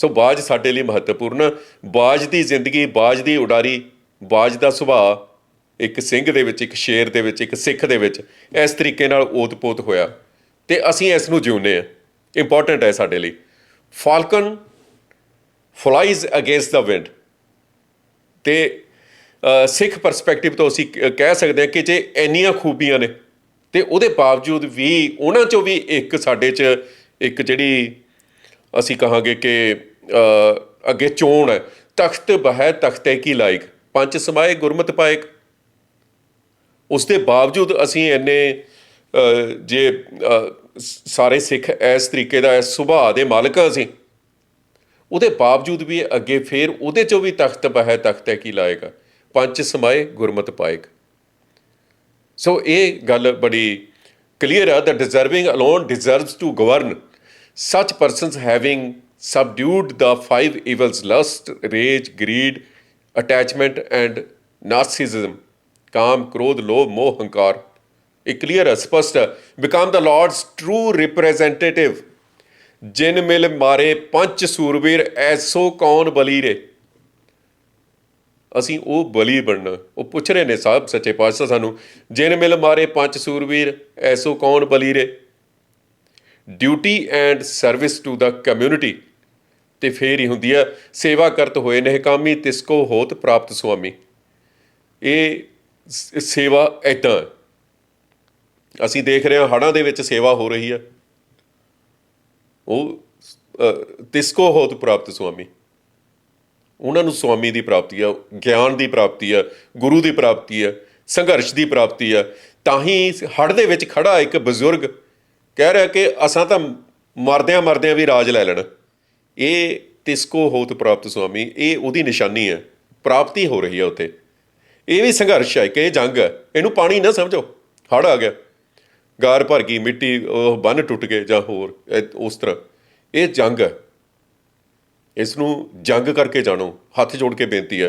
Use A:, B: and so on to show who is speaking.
A: ਸੋ ਬਾਜ ਸਾਡੇ ਲਈ ਮਹੱਤਵਪੂਰਨ। ਬਾਜ ਦੀ ਜ਼ਿੰਦਗੀ, ਬਾਜ ਦੀ ਉਡਾਰੀ, ਬਾਜ ਦਾ ਸੁਭਾਅ ਇੱਕ ਸਿੰਘ ਦੇ ਵਿੱਚ, ਇੱਕ ਸ਼ੇਰ ਦੇ ਵਿੱਚ, ਇੱਕ ਸਿੱਖ ਦੇ ਵਿੱਚ ਇਸ ਤਰੀਕੇ ਨਾਲ ਓਤ-ਪੋਤ ਹੋਇਆ ਤੇ ਅਸੀਂ ਇਸ ਨੂੰ ਜਿਉਂਦੇ ਆ ਇੰਪੋਰਟੈਂਟ ਹੈ ਸਾਡੇ ਲਈ। Falcon flies against the wind ਤੇ ਸਿੱਖ ਪਰਸਪੈਕਟਿਵ ਤੋਂ ਅਸੀਂ ਕ- ਕਹਿ ਸਕਦੇ ਹਾਂ ਕਿ ਜੇ ਇੰਨੀਆਂ ਖੂਬੀਆਂ ਨੇ, ਤੇ ਉਹਦੇ ਬਾਵਜੂਦ ਵੀ ਉਹਨਾਂ ਚੋਂ ਵੀ ਇੱਕ ਸਾਡੇ 'ਚ ਇੱਕ ਜਿਹੜੀ ਅਸੀਂ ਕਹਾਂਗੇ ਕਿ ਅੱਗੇ ਚੋਣ ਹੈ। ਤਖਤ ਬਹਿ ਤਖਤੇ ਕੀ ਲਾਇਕ? ਪੰਜ ਸਮਾਏ ਗੁਰਮਤ ਪਾਇਕ। ਉਸ ਦੇ ਬਾਵਜੂਦ ਅਸੀਂ ਇੰਨੇ ਜੇ ਸਾਰੇ ਸਿੱਖ ਇਸ ਤਰੀਕੇ ਦਾ, ਇਸ ਸੁਭਾਅ ਦੇ ਮਾਲਕ ਹਾਂ ਅਸੀਂ। ਉਹਦੇ ਬਾਵਜੂਦ ਵੀ ਅੱਗੇ ਫੇਰ ਉਹਦੇ ਚੋਂ ਵੀ ਤਖਤ ਬਹਿ ਤਖਤ ਹੈ ਕੀ ਲਾਏਗਾ ਪੰਜ ਸਮਾਏ ਗੁਰਮਤ ਪਾਏਕ ਸੋ ਇਹ ਗੱਲ ਬੜੀ ਕਲੀਅਰ ਹੈ that deserving alone deserves to govern such persons having subdued the five evils, lust, rage, greed, attachment, and narcissism ਕਾਮ ਕ੍ਰੋਧ ਲੋਭ ਮੋਹ ਹੰਕਾਰ ਇਹ ਕਲੀਅਰ ਹੈ ਸਪਸ਼ਟ ਹੈ become the lord's true representative. ਜਿਨ ਮਿਲ ਮਾਰੇ ਪੰਜ ਸੂਰਬੀਰ ਐਸੋ ਕੌਣ ਬਲੀ ਰੇ ਅਸੀਂ ਉਹ ਬਲੀ ਬਣਨਾ ਉਹ ਪੁੱਛ ਰਹੇ ਨੇ ਸਾਹਿਬ ਸੱਚੇ ਪਾਤਸ਼ਾਹ ਸਾਨੂੰ ਜਿਨ ਮਿਲ ਮਾਰੇ ਪੰਜ ਸੂਰਬੀਰ ਐਸੋ ਕੌਣ ਬਲੀ ਰੇ duty and service to the community ਤੇ ਫੇਰ ਹੀ ਹੁੰਦੀ ਹੈ ਸੇਵਾ ਕਰਤ ਹੋਏ ਨੇ ਕਾਮੀ ਤਿਸਕੋ ਹੋਤ ਪ੍ਰਾਪਤ ਸੁਆਮੀ। ਇਹ ਸੇਵਾ ਏਦਾਂ ਹੈ। ਅਸੀਂ ਦੇਖ ਰਹੇ ਹਾਂ ਹੜ੍ਹਾਂ ਦੇ ਵਿੱਚ ਸੇਵਾ ਹੋ ਰਹੀ ਹੈ ਉਹ ਅ, ਤਿਸਕੋ ਹੋਤ ਪ੍ਰਾਪਤ ਸੁਆਮੀ। ਉਹਨਾਂ ਨੂੰ ਸੁਆਮੀ ਦੀ ਪ੍ਰਾਪਤੀ ਆ ਗਿਆਨ ਦੀ ਪ੍ਰਾਪਤੀ ਆ ਗੁਰੂ ਦੀ ਪ੍ਰਾਪਤੀ ਆ ਸੰਘਰਸ਼ ਦੀ ਪ੍ਰਾਪਤੀ ਆ। ਤਾਂ ਹੀ ਹੜ ਦੇ ਵਿੱਚ ਖੜਾ ਇੱਕ ਬਜ਼ੁਰਗ ਕਹਿ ਰਿਹਾ ਕਿ ਅਸਾਂ ਤਾਂ ਮਰਦਿਆਂ ਮਰਦਿਆਂ ਵੀ ਰਾਜ ਲੈ ਲੈਣਾ। ਇਹ ਤਿਸਕੋ ਹੋਤ ਪ੍ਰਾਪਤ ਸੁਆਮੀ, ਇਹ ਉਹਦੀ ਨਿਸ਼ਾਨੀ ਹੈ, ਪ੍ਰਾਪਤੀ ਹੋ ਰਹੀ ਹੈ ਉੱਥੇ। ਇਹ ਵੀ ਸੰਘਰਸ਼ ਹੈ ਕਿ ਇਹ ਜੰਗ ਹੈ, ਇਹਨੂੰ ਪਾਣੀ ਨਾ ਸਮਝੋ ਹੜ ਆ ਗਿਆ। ਗਾਰ ਭਰ ਗਈ, ਮਿੱਟੀ, ਉਹ ਬੰਨ ਟੁੱਟ ਗਏ ਜਾਂ ਹੋਰ ਉਸ ਤਰ੍ਹਾਂ। ਇਹ ਜੰਗ ਹੈ। ਇਸ ਨੂੰ ਜੰਗ ਕਰਕੇ ਜਾਣੋ, ਹੱਥ ਜੋੜ ਕੇ ਬੇਨਤੀ ਹੈ।